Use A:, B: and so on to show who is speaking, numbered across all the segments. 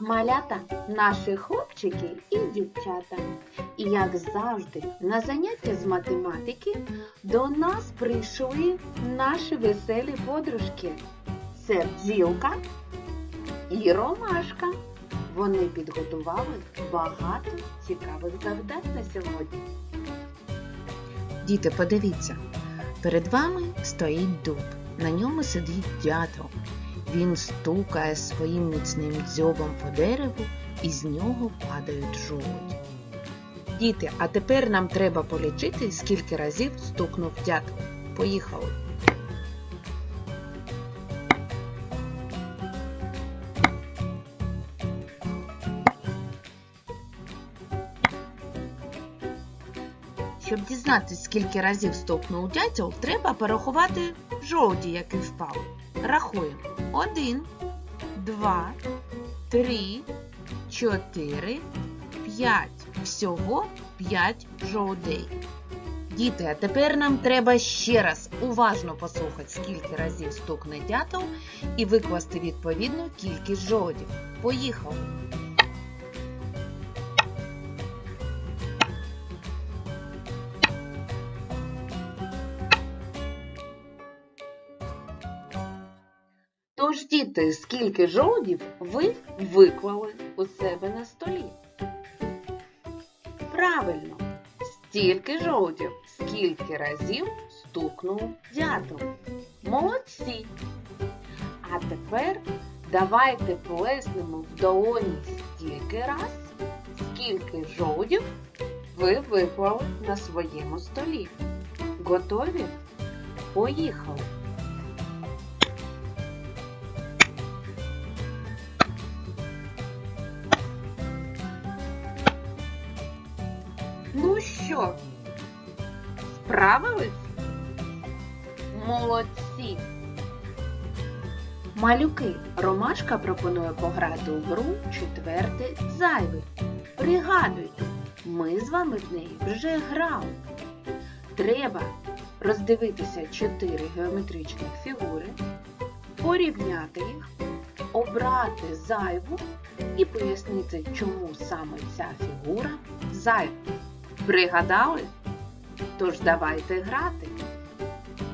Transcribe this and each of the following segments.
A: Малята наші хлопчики і дівчата. І як завжди, на заняття з математики до нас прийшли наші веселі подружки. Це бджілка і ромашка. Вони підготували багато цікавих завдань на сьогодні.
B: Діти, подивіться, перед вами стоїть дуб. На ньому сидить дятел. Він стукає своїм міцним дзьобом по дереву і з нього падають жолуді. Діти, а тепер нам треба полічити, скільки разів стукнув дятел. Поїхали. Щоб дізнатися, скільки разів стукнув дятел, треба порахувати жолуді, які впали. Рахуємо. Один, два, три, чотири, п'ять. Всього п'ять жолудей. Діти, а тепер нам треба ще раз уважно послухати, скільки разів стукне дятел і викласти відповідну кількість жолудів. Поїхали!
A: Тож, скільки жолудів ви виклали у себе на столі? Правильно, стільки жолудів, скільки разів стукнув дятел. Молодці! А тепер давайте плеснемо в долоні стільки раз, скільки жолудів ви виклали на своєму столі. Готові? Поїхали! Що, справились? Молодці! Малюки, Ромашка пропонує пограти у гру четвертий зайвий. Пригадуйте, ми з вами в неї вже грали. Треба роздивитися чотири геометричних фігури, порівняти їх, обрати зайву і пояснити, чому саме ця фігура зайва. Пригадали? Тож давайте грати.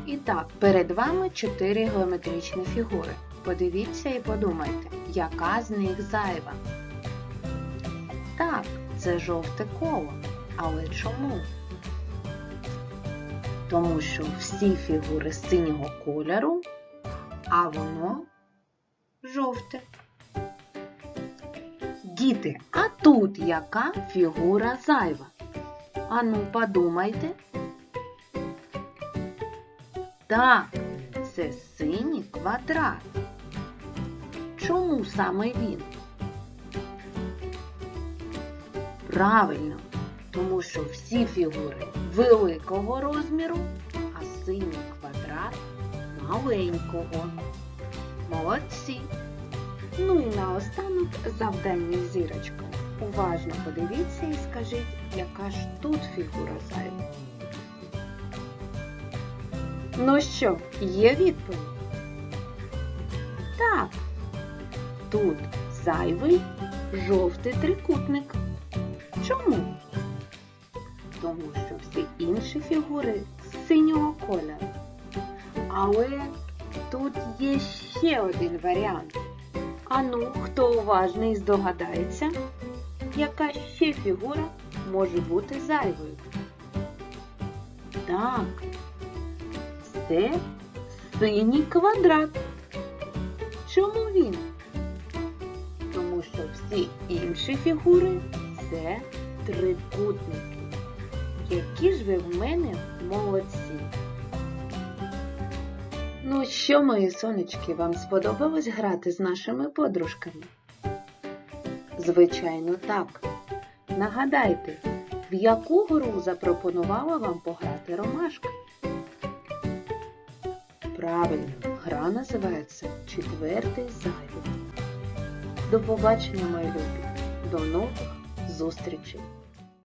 A: І так, перед вами чотири геометричні фігури. Подивіться і подумайте, яка з них зайва. Так, це жовте коло. Але чому? Тому що всі фігури синього кольору, а воно жовте. Діти, а тут яка фігура зайва? Ану, подумайте. Так, це синій квадрат. Чому саме він? Правильно, тому що всі фігури великого розміру, а синій квадрат маленького. Молодці! Ну і наостанок завдання з зірочкою. Уважно подивіться і скажіть, яка ж тут фігура зайва. Ну що, є відповідь? Так. Тут зайвий жовтий трикутник. Чому? Тому що всі інші фігури синього кольору. Але тут є ще один варіант. Ану, хто уважний здогадається, яка ще фігура може бути зайвою? Так, це синій квадрат. Чому він? Тому що всі інші фігури це трикутники. Які ж ви в мене молодці! Ну що, мої сонечки, вам сподобалось грати з нашими подружками? Звичайно, так. Нагадайте, в яку гру запропонувала вам пограти ромашка? Правильно, гра називається Четвертий зайвий. До побачення, мої любі. До нових зустрічей!